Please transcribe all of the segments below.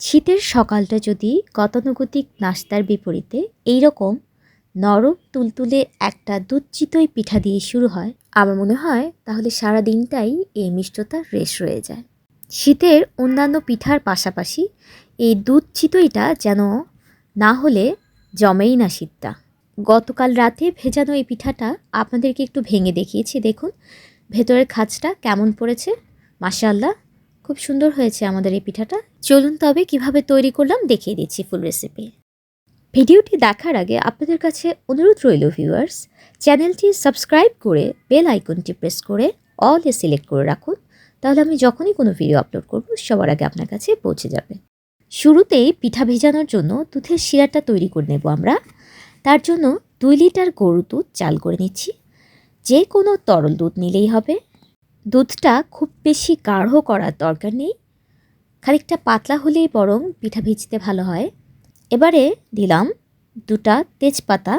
শীতের সকালটা যদি গতানুগতিক নাস্তার বিপরীতে এই রকম নরম তুলতুলে একটা দুধ পিঠা দিয়ে শুরু হয়, আমার মনে হয় তাহলে সারা দিনটাই এই মিষ্টতার রেশ রয়ে যায়। শীতের অন্যান্য পিঠার পাশাপাশি এই দুধ চিতইটা যেন না হলে জমেই না শীতটা। গতকাল রাতে ভেজানো এই পিঠাটা আপনাদেরকে একটু ভেঙে দেখিয়েছি, দেখুন। ভেতরের খাঁজটা কেমন পড়েছে? মাশাল্লাহ খুব সুন্দর হয়েছে আমাদের এই পিঠাটা। চলুন তবে কীভাবে তৈরি করলাম দেখিয়ে দিচ্ছি ফুল রেসিপি ভিডিওটি দেখার আগে আপনাদের কাছে অনুরোধ রইল ভিউয়ার্স চ্যানেলটি সাবস্ক্রাইব করে বেল আইকনটি প্রেস করে অল এ সিলেক্ট করে রাখুন। তাহলে আমি যখনই কোনো ভিডিও আপলোড করব, সবার আগে আপনার কাছে পৌঁছে যাবে। শুরুতেই পিঠা ভেজানোর জন্য দুধের শিরাটা তৈরি করে নেব আমরা। তার জন্য দুই লিটার গরু দুধ চাল করে নিচ্ছি। যে কোনো তরল দুধ নিলেই হবে। দুধটা খুব বেশি গাঢ় করার দরকার নেই। খানিকটা পাতলা হলেই বরং পিঠা ভিজতে ভালো হয়। এবারে দিলাম দুটা তেজপাতা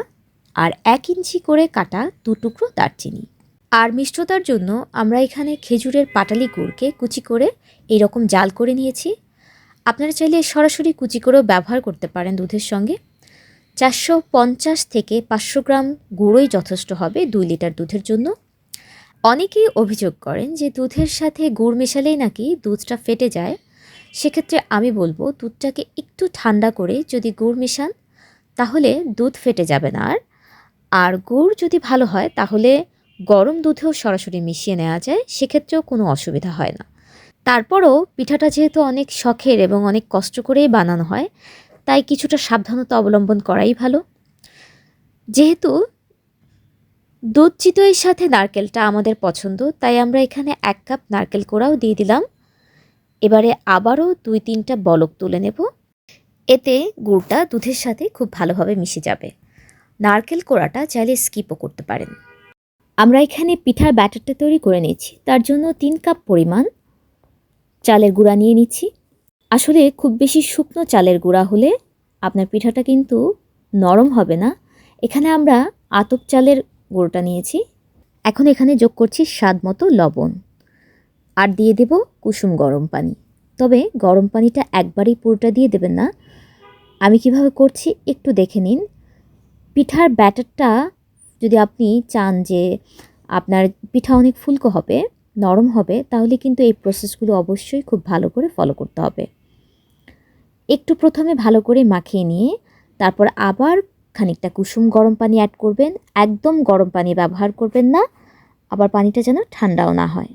আর এক ইঞ্চি করে কাটা দু টুকরো দারচিনি। আর মিষ্টতার জন্য আমরা এখানে খেজুরের পাটালি গুড়কে কুচি করে এইরকম জাল করে নিয়েছি। আপনারা চাইলে সরাসরি কুচি করেও ব্যবহার করতে পারেন দুধের সঙ্গে। চারশো পঞ্চাশ থেকে পাঁচশো গ্রাম গুঁড়োই যথেষ্ট হবে দুই লিটার দুধের জন্য। অনেকেই অভিযোগ করেন যে দুধের সাথে গুড় মেশালেই নাকি দুধটা ফেটে যায়। সেক্ষেত্রে আমি বলব, দুধটাকে একটু ঠান্ডা করে যদি গুড় মেশান, তাহলে দুধ ফেটে যাবে না আর। আর গুড় যদি ভালো হয়, তাহলে গরম দুধেও সরাসরি মিশিয়ে নেওয়া যায়, সেক্ষেত্রেও কোনো অসুবিধা হয় না। তারপরও পিঠাটা যেহেতু অনেক শখের এবং অনেক কষ্ট করেই বানানো হয়, তাই কিছুটা সাবধানতা অবলম্বন করাই ভালো। যেহেতু দুধ চিতইয়ের সাথে নারকেলটা আমাদের পছন্দ, তাই আমরা এখানে এক কাপ নারকেল কোড়াও দিয়ে দিলাম। এবারে আবারও দুই তিনটা বলক তুলে নেব। এতে গুড়টা দুধের সাথে খুব ভালোভাবে মিশে যাবে। নারকেল কোড়াটা চাইলে স্কিপও করতে পারেন। আমরা এখানে পিঠার ব্যাটারটা তৈরি করে নিচ্ছি তার জন্য তিন কাপ পরিমাণ চালের গুঁড়া নিয়ে নিচ্ছি। আসলে খুব বেশি শুকনো চালের গুঁড়া হলে আপনার পিঠাটা কিন্তু নরম হবে না। এখানে আমরা আতপ চালের গুঁড়োটা নিয়েছি। এখন এখানে যোগ করছি স্বাদ মতো লবণ। আর দিয়ে দেব কুসুম গরম পানি। তবে গরম পানিটা একবারই পুরোটা দিয়ে দেবেন না। আমি কীভাবে করছি একটু দেখে নিন। পিঠার ব্যাটারটা যদি আপনি চান যে আপনার পিঠা অনেক ফুলকো হবে, নরম হবে, তাহলে কিন্তু এই প্রসেসগুলো অবশ্যই খুব ভালো করে ফলো করতে হবে। একটু প্রথমে ভালো করে মাখিয়ে নিয়ে, তারপর আবার খানিকটা কুসুম গরম পানি অ্যাড করবেন। একদম গরম পানি ব্যবহার করবেন না। আবার পানিটা যেন ঠান্ডাও না হয়।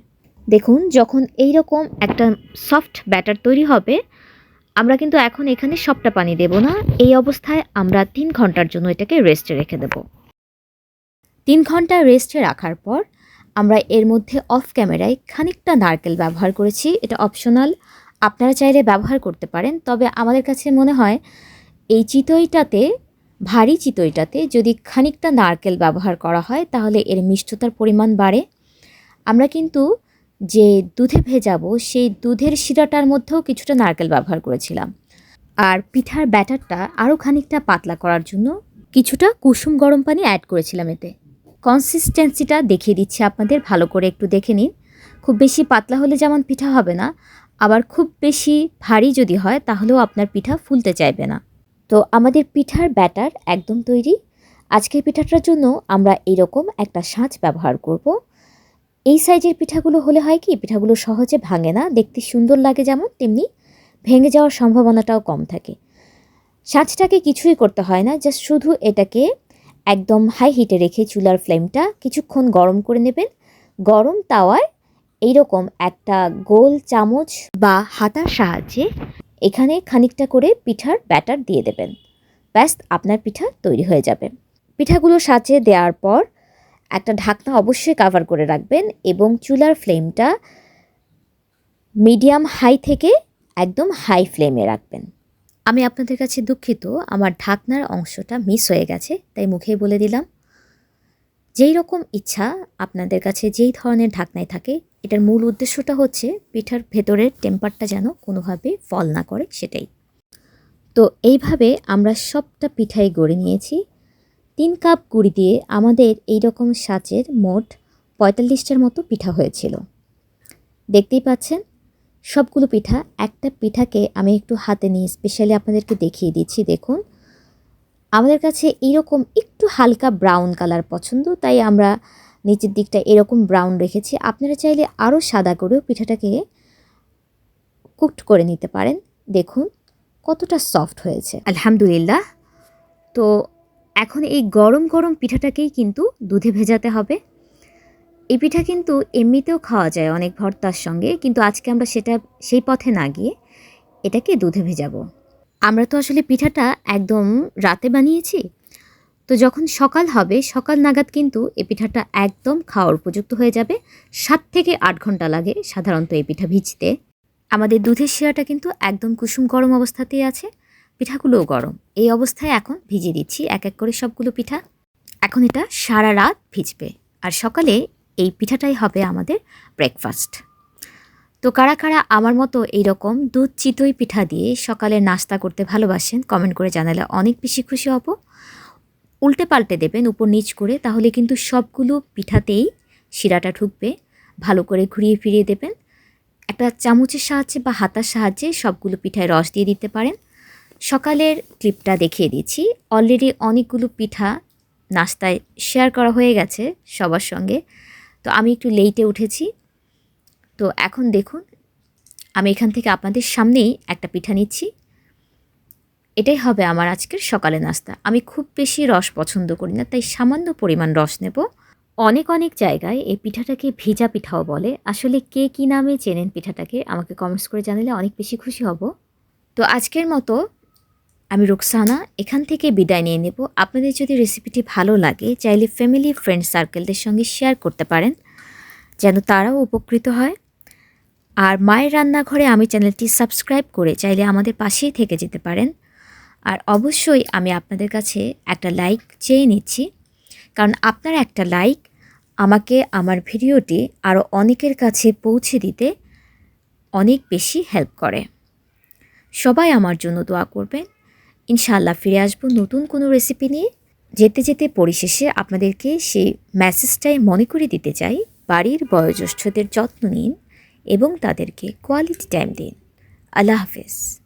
দেখুন, যখন এই রকম একটা সফট ব্যাটার তৈরি হবে, আমরা কিন্তু এখন এখানে সবটা পানি দেব না। এই অবস্থায় আমরা তিন ঘণ্টার জন্য এটাকে রেস্টে রেখে দেব। তিন ঘণ্টা রেস্টে রাখার পর আমরা এর মধ্যে অফ ক্যামেরায় খানিকটা নারকেল ব্যবহার করেছি। এটা অপশনাল আপনারা চাইলে ব্যবহার করতে পারেন। তবে আমাদের কাছে মনে হয়, এই চিতইটাতে ভারী চিতইটাতে যদি খানিকটা নারকেল ব্যবহার করা হয়, তাহলে এর মিষ্টতার পরিমাণ বাড়ে। আমরা কিন্তু যে দুধে ভেজাবো, সেই দুধের শিরাটার মধ্যেও কিছুটা নারকেল ব্যবহার করেছিলাম। আর পিঠার ব্যাটারটা আরও খানিকটা পাতলা করার জন্য কিছুটা কুসুম গরম পানি অ্যাড করেছিলাম এতে। কনসিস্টেন্সিটা দেখিয়ে দিচ্ছি আপনাদের, ভালো করে একটু দেখে নিন। খুব বেশি পাতলা হলে যেমন পিঠা হবে না, আবার খুব বেশি ভারী যদি হয়, তাহলেও আপনার পিঠা ফুলতে চাইবে না। তো আমাদের পিঠার ব্যাটার একদম তৈরি। আজকের পিঠাটার জন্য আমরা এরকম একটা সাঁচ ব্যবহার করব। এই সাইজের পিঠাগুলো হলে হয় কি, পিঠাগুলো সহজে ভাঙে না, দেখতে সুন্দর লাগে যেমন, তেমনি ভেঙে যাওয়ার সম্ভাবনাটাও কম থাকে। সাঁচটাকে কিছুই করতে হয় না, জাস্ট শুধু এটাকে একদম হাই হিটে রেখে চুলার ফ্লেমটা কিছুক্ষণ গরম করে নেবেন। গরম তাওয়ায় এইরকম একটা গোল চামচ বা হাতার সাহায্যে এখানে খানিকটা করে পিঠার ব্যাটার দিয়ে দেবেন। ব্যাস, আপনার পিঠা তৈরি হয়ে যাবে। পিঠাগুলো সাঁচে দেওয়ার পর একটা ঢাকনা অবশ্যই কাভার করে রাখবেন এবং চুলার ফ্লেমটা মিডিয়াম হাই থেকে একদম হাই ফ্লেমে রাখবেন। আমি আপনাদের কাছে দুঃখিত, আমার ঢাকনার অংশটা মিস হয়ে গেছে, তাই মুখেই বলে দিলাম। যেই রকম ইচ্ছা আপনাদের কাছে যেই ধরনের ঢাকনায় থাকে, এটার মূল উদ্দেশ্যটা হচ্ছে পিঠার ভেতরের টেম্পারটা যেন কোনোভাবে ফল না করে, সেটাই। তো এইভাবে আমরা সবটা পিঠাই গড়ে নিয়েছি। তিন কাপ গুড়ি দিয়ে আমাদের এই রকম সাচের মোট পঁয়তাল্লিশটার মতো পিঠা হয়েছিল। দেখতেই পাচ্ছেন, সবগুলো পিঠা, একটা পিঠাকে আমি একটু হাতে নিয়ে স্পেশালি আপনাদেরকে দেখিয়ে দিচ্ছি, দেখুন। আমাদের কাছে এইরকম একটু হালকা ব্রাউন কালার পছন্দ, তাই আমরা নিচের দিকটা এরকম ব্রাউন রেখেছি। আপনারা চাইলে আরও সাদা করেও পিঠাটাকে কুকড করে নিতে পারেন। দেখুন কতটা সফট হয়েছে। আলহামদুলিল্লাহ। তো এখন এই গরম গরম পিঠাটাকেই কিন্তু দুধে ভেজাতে হবে। এই পিঠা কিন্তু এমনিতেও খাওয়া যায় অনেক ভর্তার সঙ্গে, কিন্তু আজকে আমরা সেটা সেই পথে না গিয়ে এটাকে দুধে ভেজাবো। আমরা তো আসলে পিঠাটা একদম রাতে বানিয়েছি তো যখন সকাল হবে, সকাল নাগাদ কিন্তু এই পিঠাটা একদম খাওয়ার উপযুক্ত হয়ে যাবে। সাত থেকে আট ঘণ্টা লাগে সাধারণত এই পিঠা ভিজতে। আমাদের দুধের শিরাটা কিন্তু একদম কুসুম গরম অবস্থাতেই আছে। পিঠাগুলোও গরম। এই অবস্থায় এখন ভিজিয়ে দিচ্ছি এক এক করে সবগুলো পিঠা। এখন এটা সারা রাত ভিজবে। আর সকালে এই পিঠাটাই হবে আমাদের ব্রেকফাস্ট তো কারা কারা আমার মতো এইরকম দুধ চিতই পিঠা দিয়ে সকালে নাস্তা করতে ভালোবাসেন কমেন্ট করে জানালে অনেক বেশি খুশি হব। উল্টে পাল্টে দেবেন, উপর নিচ করে, তাহলে কিন্তু সবগুলো পিঠাতেই শিরাটা ঢুকবে। ভালো করে ঘুরিয়ে ফিরিয়ে দেবেন। একটা চামচের সাহায্যে বা হাতার সাহায্যে সবগুলো পিঠায় রস দিয়ে দিতে পারেন। সকালের ক্লিপটা দেখিয়ে দিচ্ছি। অলরেডি অনেকগুলো পিঠা নাস্তায় শেয়ার করা হয়ে গেছে সবার সঙ্গে। তো আমি একটু লেটে উঠেছি। তো এখন দেখুন, আমি এখান থেকে আপনাদের সামনেই একটা পিঠা নিচ্ছি। এটাই হবে আমার আজকের সকালে নাস্তা। আমি খুব বেশি রস পছন্দ করি না, তাই সামান্য পরিমাণ রস নেব। অনেক অনেক জায়গায় এই পিঠাটাকে ভিজা পিঠাও বলে। আসলে কে কী নামে চেনেন পিঠাটাকে, আমাকে কমেন্টস করে জানালে অনেক বেশি খুশি হব। তো আজকের মতো আমি রুকসানা, এখান থেকে বিদায় নিয়ে নেব। আপনাদের যদি রেসিপিটি ভালো লাগে, চাইলে ফ্যামিলি ফ্রেন্ড সার্কেলদের সঙ্গে শেয়ার করতে পারেন, যেন তারাও উপকৃত হয়। আর মায়ের রান্নাঘরে আমি চ্যানেলটি সাবস্ক্রাইব করে চাইলে আমাদের পাশেই থেকে যেতে পারেন। আর অবশ্যই আমি আপনাদের কাছে একটা লাইক চেয়ে নিচ্ছি। কারণ আপনার একটা লাইক আমাকে আমার ভিডিওটি আরও অনেকের কাছে পৌঁছে দিতে অনেক বেশি হেল্প করে। সবাই আমার জন্য দোয়া করবেন। ইনশাআল্লাহ ফিরে আসব নতুন কোনো রেসিপি নিয়ে। যেতে যেতে পরিশেষে আপনাদেরকে সেই মেসেজটাই মনে করে দিতে চাই। বাড়ির বয়োজ্যেষ্ঠদের যত্ন নিন এবং তাদেরকে কোয়ালিটি টাইম দিন। আল্লাহ হাফেজ।